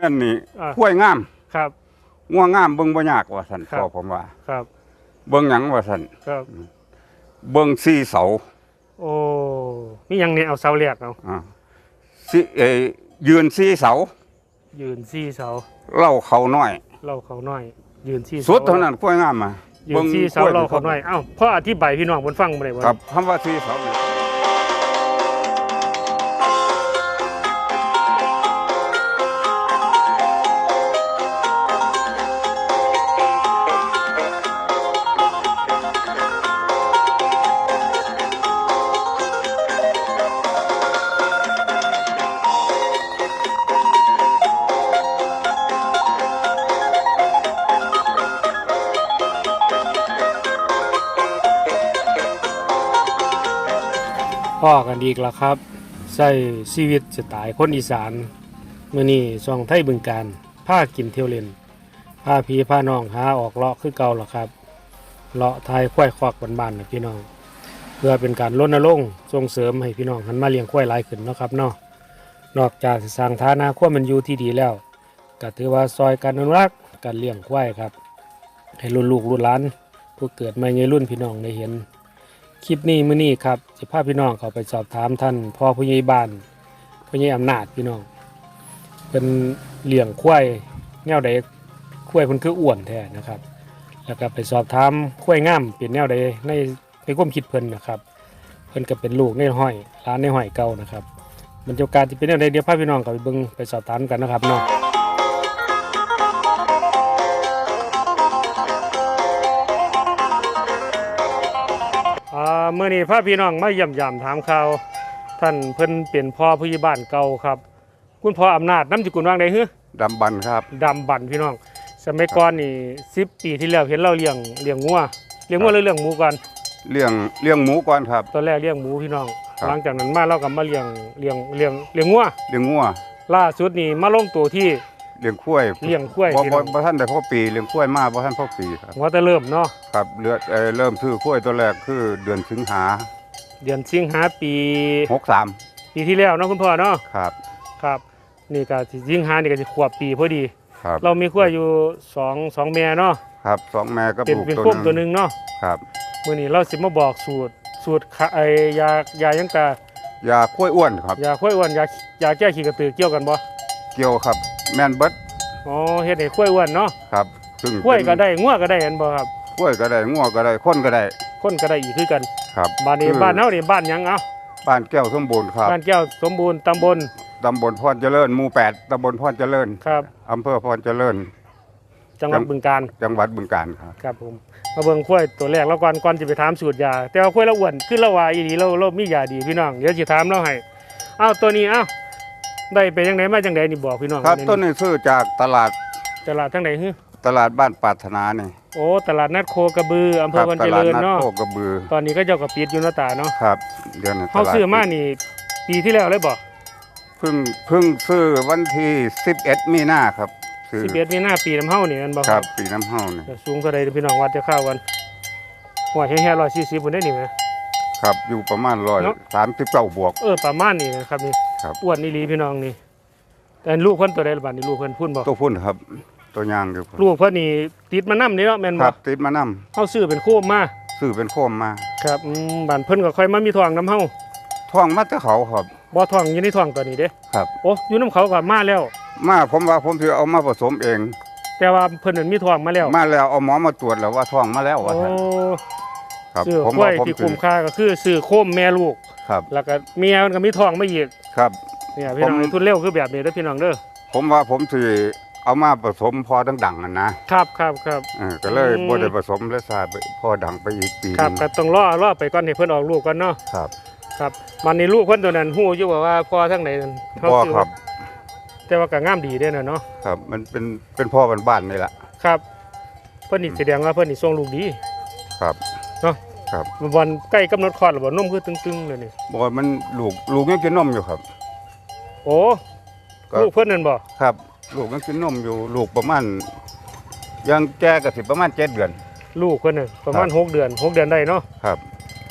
แม่นนี่อ่าห้วยงามครับง่วงงามเบิ่งบ่ยากว่าซั่นครับ พ่อผมว่า ครับเบิ่งหยังว่าซั่นครับ เบิ่งสี่เสาโอ้มีหยังเนี่ยเอาเสาแรกเอาอ่าสิเออยืนสี่เสายืนสี่เสาเล่าเขาน้อย เล่าเขาน้อย ยืนสี่สสุดเท่านั้นห้วยงามมายืนสี่เสาเล่าเขาน้อยเอ้าพ่ออธิบายพี่น้องบนฟังบ่ได้บ่ครับคำว่าสี่เสานี่ พ่อกันอีกแล้วครับใช้ชีวิตสไตล์คนอีสานมื้อนี้ช่องไทยบึงการพากินเที่ยวเล่นพาพี่พาน้องหาออกเลาะคือเก่าล่ะครับเลาะทายควายควักบ้านๆนะพี่น้อง เพื่อเป็นการรณรงค์ส่งเสริมให้พี่น้องหันมาเลี้ยงควายหลายขึ้นเนาะครับเนาะนอกจากสร้างฐานะความมันอยู่ที่ดีแล้วก็ถือว่าซอยการอนุรักษ์การเลี้ยงควายครับ ให้รุ่นลูกรุ่นหลาน ผู้เกิดใหม่ในรุ่นพี่น้องได้เห็น คลิปนี้มื้อนี้ครับสิพาพี่น้องเขาไปสอบถามท่านพ่อผู้ใหญ่บ้านผู้ใหญ่อำนาจพี่น้องเป็นเลี้ยงควายแนวใดควายเพิ่นคืออ้วนแท้นะครับ แล้วก็ไปสอบถามควายงามเป็นแนวใดในในความคิดเพิ่นนะครับ เพิ่นก็เป็นลูกในห้อยร้านในห้อยเก่านะครับบรรยากาศที่เป็นแนวใดเดี๋ยวพาพี่น้องเขาไปเบิ่งไปสอบถามกันนะครับเนาะ เมื่อนี้พาพี่น้องมาเยี่ยมยามถามข่าว ท่านเพิ่นเป็นพ่อผู้ใหญ่บ้านเก่าครับ คุณพ่ออำนาจน้ำสกุลว่างใดฮึดำบันครับ ดำบันพี่น้อง สมัยก่อนนี่สิบปีที่แล้วเห็นเราเลี้ยงเลี้ยงงัวเลี้ยงงัวหรือเลี้ยงหมูก่อนเลี้ยงเลี้ยงหมูก่อนครับ ตอนแรกเลี้ยงหมูพี่น้อง ครับ หลังจากนั้นมาเราก็มาเลี้ยงเลี้ยงเลี้ยงเลี้ยงงัวเลี้ยงงัวล่าสุดนี่มาลงตัวที่ เลี้ยงข้วยเลี้ยงกล้วยบ่พี่บ่น้องบ่ท่านได้พ่อปีเลี้ยงข้วยมาบ่ท่านพ่อปีครับหัวแต่เริ่มเนาะครับเลือดเอ่อเริ่มซื้อข้วยตัวแรกคือเดือนสิงหาเดือนสิงหาปี63ปีที่แล้วเนาะคุณพ่อเนาะครับครับนี่ก็สิสิงหานี่ก็สิขวบปีพอดีครับเรามีกล้วยอยู่สองสองแม่เนาะครับสองแม่ก็เป็นปลูกเป็นตัวโคมหตัวหนึงนึงเนาะครับมื้อนี้เราสิมาบอกสูตรสูตรขะไอยายายังกะยาข้วยอ้วนครับยาข้อยอ้วนยายาแก้ขี้กระตือเกี่ยวกันบ่เกี่ยวครับ แม่นเบิดอ๋อเฮ็ดให้ข้อยอ้วนเนาะครับซึ่งข้อยก็เป็นได้งัวก็ได้เห็นบ่ครับข้วยก็ได้งัวก็ได้คนก็ได้คนก็ได้อีกคือกันครับบ้านนี้คือบ้านเฮานี่บ้านหยังเอ้าบ้านแก้วสมบูรณ์ครับบ้านแก้วสมบูรณ์ตำบลตำบลพรเจริญหมู่แปดตำบลพรเจริญครับอำเภอพรเจริญ จังหวัดบึงกาฬจังหวัดบึงกาฬครับครับผมมาเบิ่งข้อยตัวแรกแล้วก่อนก่อนสิไปถามสูตรยา แต่ว่าข้อยละอ้วนคือละว่าอีหลีเราเรามียาดีพี่น้องเดี๋ยวสิถามเราให้เอ้าตัวนี้เอ้า ได้ไปจังไดมาจังไดนี่บอกพี่น้องครับหอยต้นนี้ซื้อจากตลาดตลาดทางไหนฮึตลาดบ้านปรารถนานี่โอ้ตลาดนัดโคกระบืออำเภคอรัวันตเจลาดริญนัดเนาะโคกระบือ ตอนนี้ก็เจ้าก็ปิดอยู่หน้าตาเนาะครับเดือนนี้เฮาตลดซื้อมานี่ปีที่แล้วเลยบ่เพิ่งเพิ่งซื้อวันที่11มีนาครับซื้อ11มีนาปีน้ำเฮานี่แม่นบ่ครับปีน้ำเฮานี่จะสูงเท่าใดเดี๋ยวพี่น้องวัดจะเข้ากันหัวแห่ๆ140พุ่นได้นี่แหม ครับอยู่ประมาณร้อยเนาะ สามสิบเก้าบวก เออประมาณนี้นะครับนี่ครับ อ้วนนี่ลีพี่น้องนี่ แต่ลูกเพิ่นตัวใดล่ะบัดนี้ลูกเพิ่นพุ่นบ่ตัวพุ่นครับ ตัวยางอยู่พุ่นลูกเพิ่นนี่ติดมานํนี่เนาะแม่นคบ่รับติดมานำเฮาซื้อเป็นโคมมาซื้อเป็นโคมมาครับอืมบ้านเพิ่นก็ค่อยมามีท้องนํเฮาท่องมาแต่เขาครับบ่ท้องอยู่ในท้องตัวนี้เด้ครับ โอ้อยู่นํเขาก็มาแล้ว มาผมว่าผมสิเอามาผสมเอง แต่ว่าเพิ่นนั่นมีท้องมาแล้วมาแล้วเอาหมอมาตรวจแล้วว่าท้องมาแล้วว่าโอ้ท่าน ครับซื้อผมควาว่ายผมที่สิคุ้มค่าก็คือซื้อโคมแม่ลูก ครับแล้วก็เมียมันก็มีท้องมาอีกครับ เนี่ยพี่น้องผมให้ทุนเร็วคือแบบนี้เด้อพี่น้องเด้อผมว่าผมสิเอามาผสมพอดังๆนั่นนะครับครับครับเออก็เลยอืมบ่ได้ผสมและซาไปพอดังไปอีกปีหครับนึงก็ต้องรอรอไปก่อนให้เพิ่นออกลูกก่อนเนาะครับครับมันนี่ลูกเพิ่นตัวนั้นฮู้อยู่ว่าว่าพ่อทางไหนนั่นเฮาพ่อซื้อครับแต่ว่าก็งามดีเด้อน่ะเนาะครับ มันเป็นเป็นพ่อบ้านๆนี่แหละ ครับ เพิ่นนี่แสดงว่าเพิ่นนี่ส่งลูกดีครับ เนาะ ครับวันใกล้กำหนดคลอดแล้วบ่นมคือตึงๆเลยนี่บอกว่ามันลูกลูกยังกินนมอยู่ครับ โอ้ก็ ลูกเพิ่นนั่นบ่ครับ ลูกยังกินนมอยู่ลูกประมาณยังแก่ก็สิประมาณเจ็ดเดือน ลูกเพิ่นน่ะประมาณครับ หกเดือนหกเดือนได้เนาะครับ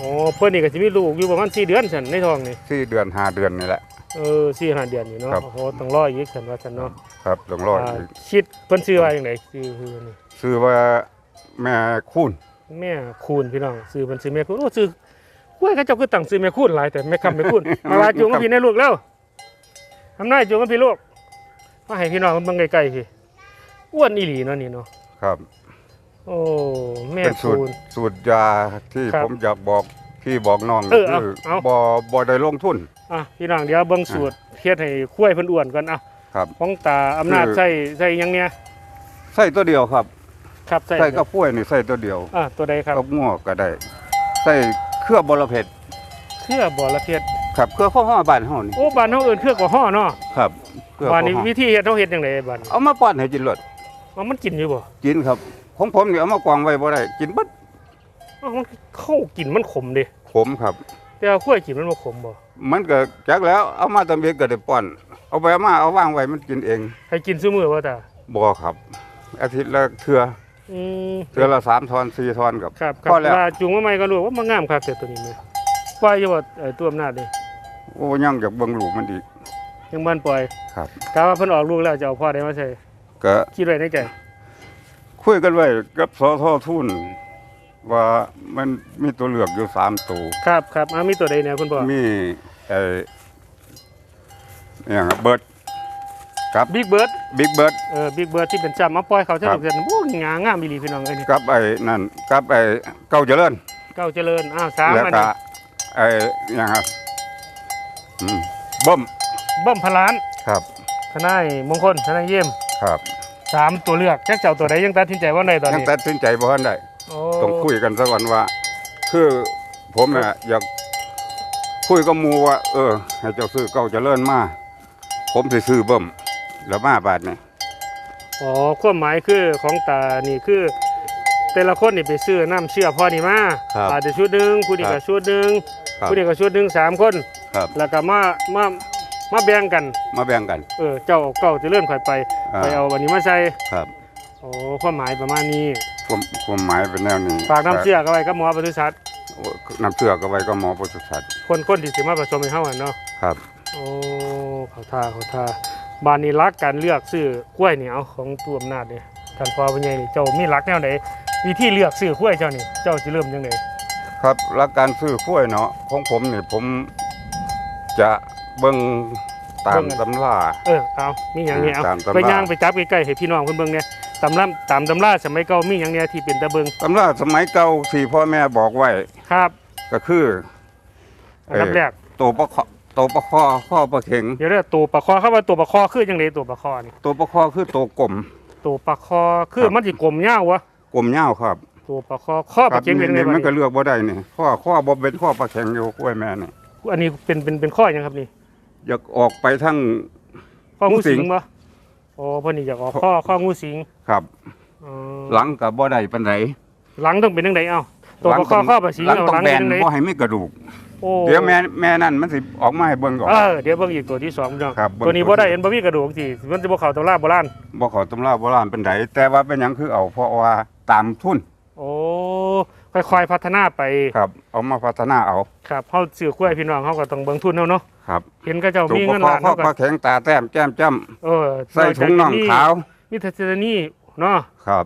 อ๋อเพิ่นนี่ก็สิมีลูกอยู่ประมาณสี่เดือนซั่นในท้องนี่สี่เดือนห้าเดือนนี่แหละ เออสี่ห้าเดือนนี่เนาะครับ โอ้โหต้องรออีกสันว่าสันเนาะครับต้องรออ่าอีกคิดเพิ่นชื่อว่าจังไดชื่อคือนี่ชื่อว่าแม่คูณ แม่คูณพี่น้องซื้อเพิ่นซื้อแม่คูณโอ้ซื้อกล้วยเขาเจ้าคือตั้งซื้อแม่คูณหลายแต่แม่คำแม่คูณมาลาจูงกับพี่ในลูกแล้วทำหน้าจูงกับพี่ลูกมาให้พี่น้องเบิ่งใกล้ๆพี่อ้วนอีหลีเนาะนี่เนาะครับ โอ้แม่เป็นสูตคูรณ สูตรยาที่ครับผมอยากบอกพี่บอกน้องเออเอาคือเอา บ่บ่ได้ลงทุน อะพี่น้องเดี๋ยวเบิ่งสูตรเฮ็ดให้กล้วยเพิ่นอ้วนก่อนอะครับ ของตาอำนาจคือ ใส่ใส่หยังเนี่ยใส่ตัวเดียวครับ ครับใส่ใส่กับกล้วยนี่ใส่ตัวเดียวอะตัวใดครับกับง้อก็ได้ ใส่เครือบรเพชรเครือบ่ละเพียดครับเครือข้าวห่อบ้านเฮานี่โอ้บ้านเฮาเอิ้นเครือก็ฮ้อเนาะครับเครือบ้าข้านวนี้ห่อวิธีเฮ็ดเฮาเฮ็ดจังไดบ้านเอามาป้อนให้กินรสว่ามันกินอยู่บ่กินครับ ของผมนี่เอามากวางไว้บ่ได้กินเบิดอ้าวมันเข้ากินมันขมเด้ขมครับ แต่ว่ากล้วยกินมันบ่ขมบ่มันก็จักแล้วเอามาตำเบ็ดก็ได้ป้อน เอาไปเอามาเอาวางไว้มันกินเองให้กินซุมื้อบ่ตาบ่ครับอาทิตย์ละเทื่อ อืมเทื่อละสามทอนสี่ทอนกับครับครับพอแล้วว่าจุงมาใหม่ก็รู้ว่ามันงามคักแต่ตัวนี้แม่ปล่อยอยู่บ่เอ่อตัวอำนาจนี่โอ้ยังจากเบิ่งลูกมันอีก ยังบ่ทันปล่อยครับ กะว่าเพิ่นออกลูกแล้วจะเอาพ่อได้มาใส่ก็คิดไว้ในใจคุยกันไว้กับสททุนว่ามันมีตัวเลือกอยู่สามตัวครับครับอ่ามีตัวใดเนี่ยคุณพ่อมีไอ้อย่างเบิร์ด กับ บิ๊กเบิร์ดบิ๊กเบิร์ดเออบิ๊กเบิร์ดที่เป็นจ้ำมาปล่อยเขาเท่าครับเกินโอ้งางามอีหลีพี่น้องเอ้ยนี่กับไอ้นั่นกับไอ้เก้าเจริญเก้าเจริญอ้าวสามแล้วอันก็นี้ไอ้อย่างครับอืมบ่มเบิ้มพลานครับทนายมงคลทนายเยี่ยมครับสามตัวเลือกแจ็คเจ้าตัวใดยังตัดสินใจว่าไหนตอนยังนี้ตัดสินใจบ่ทันได้โอ้ต้องคุยกันสักวันว่า คือผมน่ะอยากคุยกับหมูว่า เออ ให้เจ้าซื้อเก้าเจริญมา ผมสิซื้อเบิ่ม แล้วมาบาทนี่อ๋อความหมายคือของตานี่คือ แต่ละคนนี่ไปซื้อน้ำเชื่อพ่อนี่มาครับอาจจะชุดหนึ่งผู้นี้ครัก็บชุดหนึ่งครับผู้นี้ก็ชุดหนึ่งสามคน ครับแล้วก็มามามาแบ่งกัน มาแบ่งกัน เออเจ้าเอาเก้าเจะเลื่อนข่อยไปอ่า ไปเอาวันนี้มาใส่ครับโอ้ความหมายประมาณนี้ ความความหมายเป็นแนวนี้ฝากน้ำเชื่อก็ไว้กับหมอปศุสัตว์โอ้น้ำเชื่อก็ไว้ก็หมอปศุสัตว์คนคนที่สิมาผสมให้เฮาอะเนาะครับ โอ้เขาท่าเขาท่า บ้านนี้รักการเลือกซื้อกล้วยนี่เอาของตัวอำนาจเนี่ยท่านพ่อเป็นไงนี่เจ้ามีรักแนวไหนวิธีเลือกซื้อกล้วยเจ้านี่เจ้าจะเริ่มยังไงครับหลักการซื้อกล้วยเนาะของผมนี่ผมจะเบิ่งตามตำราเออเอามีอย่างนี้เอาตามตำราไปย่างไปจับใกล้ๆให้พี่น้องเพิ่นเบิ่งเนี่ยตำราตามตำราสมัยเก่ามีอย่างเนี้ยที่เป็นตะเบิงตำราสมัยเก่าที่พ่อแม่บอกไว้ครับ ก็คืออันดับแรกตัวประคอ ตัวประคอข้อประเข็ง เดี๋ยวเด้อตัวปลาคอเข้าว่าตัวปลาคอคือจังไดตัวปลาคอนี่ตัวประคอคือตัวกลม ตัวปลาคอคือครับ มันสิกลมยาววะกลมยาวครับตัวปลาคอข้อคปรัลาเข็งเป็นไงนี่วะมันก็นี่เลือกบ่ได้นี่ข้อข้อบ่เป็นข้อประแข็งอยู่กล้วยแม่นี่อันนี้เป็นเป็นเป็นข้อหยังครับนี่อยากออกไปทั้ง ข้องูงูสิสิงงบ่โอ้เพิ่นนี่อยากออกข้อข้องูสิงครับอ๋อหลังกับบ่ได้ปานใดหลังต้องเป็นจังไดเอ้าตัวปลาคอข้อปลาสิงหลังเอาต้อหลังงแบเป็นนจังไดบ่ให้มีกระดูก โอ้เดี๋ยวแม่แม่นั่นมันสิออกมาให้เบิ่งก่อนเออเดี๋ยวเบิ่งอีกตัวที่สองพี่น้องครับเบิ่งตัวนี้บ่ได้เห็นบ่มีกระดูกสิมันจะบ่เข้าตำราโบราณบ่เขอตำราโบราณปานใดแต่ว่าเป็นหยังคือเอาเพราะว่าตามทุนโอ้ค่อยๆพัฒนาไปครับเอามาพัฒนาเอาครับเฮาซื้อกล้วยพี่น้องเฮาก็ต้องเบิ่งทุนเฮาเนาะครับเห็นเขาเจ้าตัวมีปเงิระนคอล้านข้อเฮาก็ปลาแข็งตาแต้มแก้มจ้ำเออใส่ถุงน่องขาวมีทัศนีเนาะครับ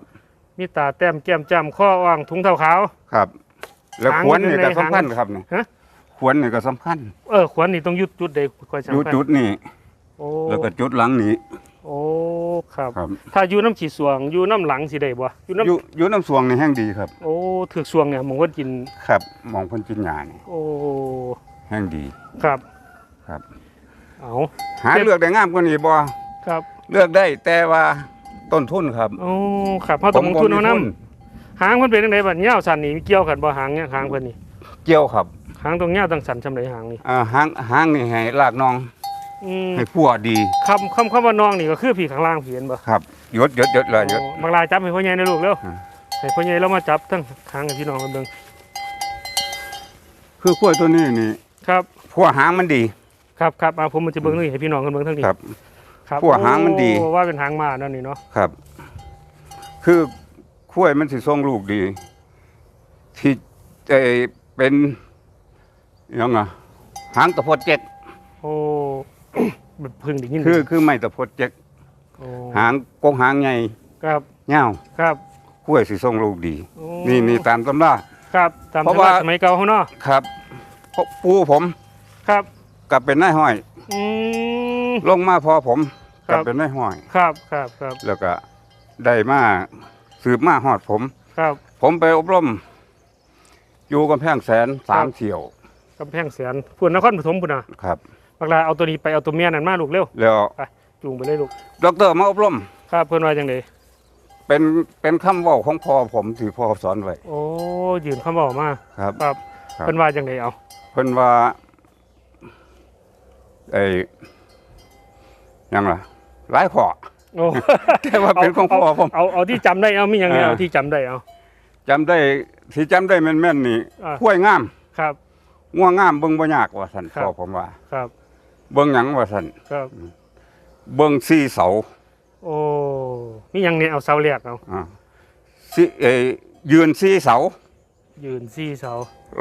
มีตาแต้มแก้มจ้ำข้ออ่างถุงเท้าขาวครับ แล้วหางขวนนี่มันอยู่ก็ในสำคัญหางครับนี่ฮะ ขวนนี่ก็สำคัญเออขวัญนี่ต้องยุดจุดใดค่อยอยู่สำคัญจุดนี้โอ้แล้วก็จุดหลังนี้โอ้ครับ ครับถ้าอยู่น้ำฉีดสวงอยู่น้ำหลังสิได้บ่อยู่น้อยู่อยู่น้ำสวงนี่แห้งดีครับำโอ้ถือกสวงเนี่ยหมองว่ากิน ครับมองเพิ่นกินหญ้านี่โอ้แห้งดีครับครับ เอาหาเลือกได้งามกว่านี้บ่ครับ เลือกได้แต่ว่าต้นทุนครับโอ้ครับเฮาต้องลงทุนผมบ่เอามีนำหางเพิ่นเป็นจังไดบัดยาวสั่นนี่มีเกี่ยวกันบ่หางเนี่ยหางเพิ่นนี่เกี่ยวครับ หางตรงยาวตั้งสั่นซำไดหางนี่อ่าหางหางนี่ให้ลากน้องอืมให้พัวดีคำคำคำว่าน้องนี่ก็คือพี่ข้างล่างพี่เห็นบ่ครับยดยดยดเลยยดโอ้บางรายจับให้พ่อใหญ่ในลูกเร็วอืมให้พ่อใหญ่เรามาจับทั้งหางให้พี่น้องกันเบิ่งคือกล้วยตัวนี้นี่ครับพัวหางมันดี ครับครับอ่าผมมันจะเบิ่งนี่ให้พี่น้องกันเบิ่งทั้งนี้ครับ ครับพวกหางมันดี โอ้ว่าเป็นหางมานั่นนี่เนาะครับ คือกล้วยมันสิทรงลูกดี ที่จะเป็นห ยังไงหางตะพดเจ็ดโอ้แบบเพึ่งได้ยินคือคือไม่ตะพดเจ็กโอ้หางกงหางใหญ่ครับเงาวครับกล้วยสิทรงลูกดี โอ้นี่นี่ตามตำรา ครับตามเพราะธรรมว่า สมัยเก่าเขาเนาะครับเพราะปูผมครับกับเป็นนายห้อย อืม ลงมาพอผมครักับเป็นนายห้อย ครับครับครับแล้วก็ได้มาสืบมาหอดผม ครับ ผมไปอบรม อยู่กำแพงแสนสามเที่ยว กำแพงแสนพุ่นนครปฐมพุ่นน่ะครับบักลาเอาตัวนี้ไปเอาตัวเมียนั่นมาลูกเร็วแล้วจูงไปเลยลูกดอกเตอรมาอบรมครับเพิ่นว่าจังไดเป็นเป็นคำเว่าของพ่อผมที่พ่อสอนไว้โอ้ยืนคำบอกมาครับครับครับเพิ่นว่าจังไดเอาเพิ่นว่าไอ้หยังล่ะหลายข้อโอ้แต่ว่าเป็นของพ่อผมเอาเอาที่จำได้เอามีหยังไงอ่าเอาที่จำได้เอาจำได้ที่จำได้แม่นๆนี่อ่าห้วยงามครับ ง่วงงามเบิ่งบ่ยากว่าซั่นครับ พ่อผมว่า ครับ เบิ่งหยังว่าซั่นครับ เบิ่งสีเสาโอ้มีหยังเนี่ยเอาเสาเรียกเอาอ่าสิเอยยืนสีเสายืนซี่เสา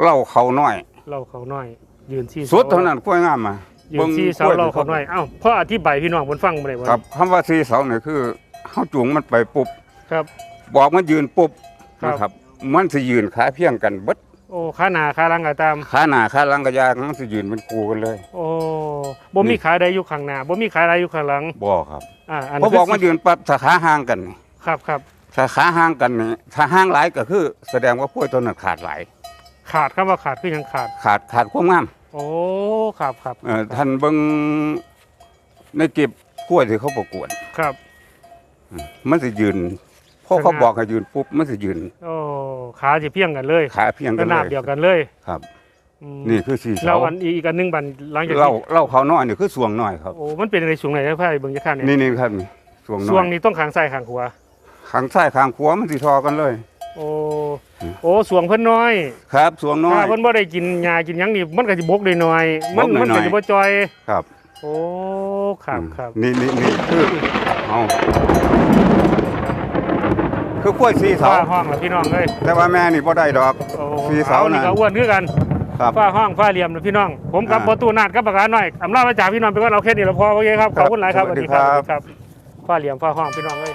เล่าเขาน้อย เล่าเขาน้อย ยืนซี่เสาสุดเท่านั้นห้วยงามมายืนซี่เสาเล่าเขาน้อยเอ้าพ่ออธิบายพี่น้องเพิ่นฟังบ่ได้บ่ครับคำว่าสีเสาเนี่ยคือเฮาจูงมันไปปุ๊บ ครับ บอกมันยืนปุ๊บครับ นะครับ มันสิยืนขาเพียงกันเบิด โอ้ขาหน้าขาหลังก็ตาม ขาหน้าขาหลังกระยางมันสิยืนเป็นคู่กันเลยโอ้บ่มีขาใดอยู่ข้างหน้าบ่มีขาใดอยู่ข้างหลังบ่ครับอ่าอันพอบอกมันคืยืนปั๊บถ้าขาห่างกันนี่ครับครับถ้าขาห่างกันนี่ถ้าห่างหลายก็คือ แสดงว่าพวกตัวนั้นขาดหลายขาดคำว่าขาดคือหยังขาด ขาดขาดความงามโอ้ครับครับเอ่อท่านเบิ่งในเก็บกล้วยที่เขาประกวดครับ มันสิยืน พอข้างหน้าเขาบอกให้ยืนปุ๊บมันสิยืนโอ้ขาสิเพียงกันเลยขาเพียงกัระนเลนาบยเดียวกันเลยครับอืมนี่คือสีแล้เสาวอันอีกอันหนึงบันหลังจากเล่าที่เล่าเขาน้อยนี่คือสวงน้อยครับโอ้มันเป็นในสูงไหนครับพ่ายเบิ่งจะข้างเนี่ยนี่นี่ครับนี่สวงน้ช่วองยนี้ต้องขางซ้ายขางขวาข้างซ้ายข้างขวามันสิทอกันเลย โอ้อืมโอ้สวงเพิ่นน้อย ครับสวงน้อถ้ายเพิ่นบ่ได้กินหญ้ากินหยังนี่มันก็สิบกได้น้อย มันบกได้มันน้ก็อยสิบ่จอยครับ โอ้ครับอืมครับนี่นี่นี่คือเอา คือกล้วยสีเสา ฟ้าห้องล่ะพี่น้องเอ้ยแต่ว่าแม่นี่บ่ได้ดอก โอ้สีเสาอนี่น่ะก็อ้วนคือกันครับ ฟ้าห้องฟ้าเหลี่ยมนะพี่น้อง ผมกับอ่าประตูนาดกับปากกาหน่อยอำลาพระจ่าพี่น้องไปว่าเราแค่นี้ละพอโอเคครับ ขอบคุณหลายครับสวัสดีสวัสครับ ฟ้าเหลี่ยมฟ้าห้องพี่น้องเอ้ย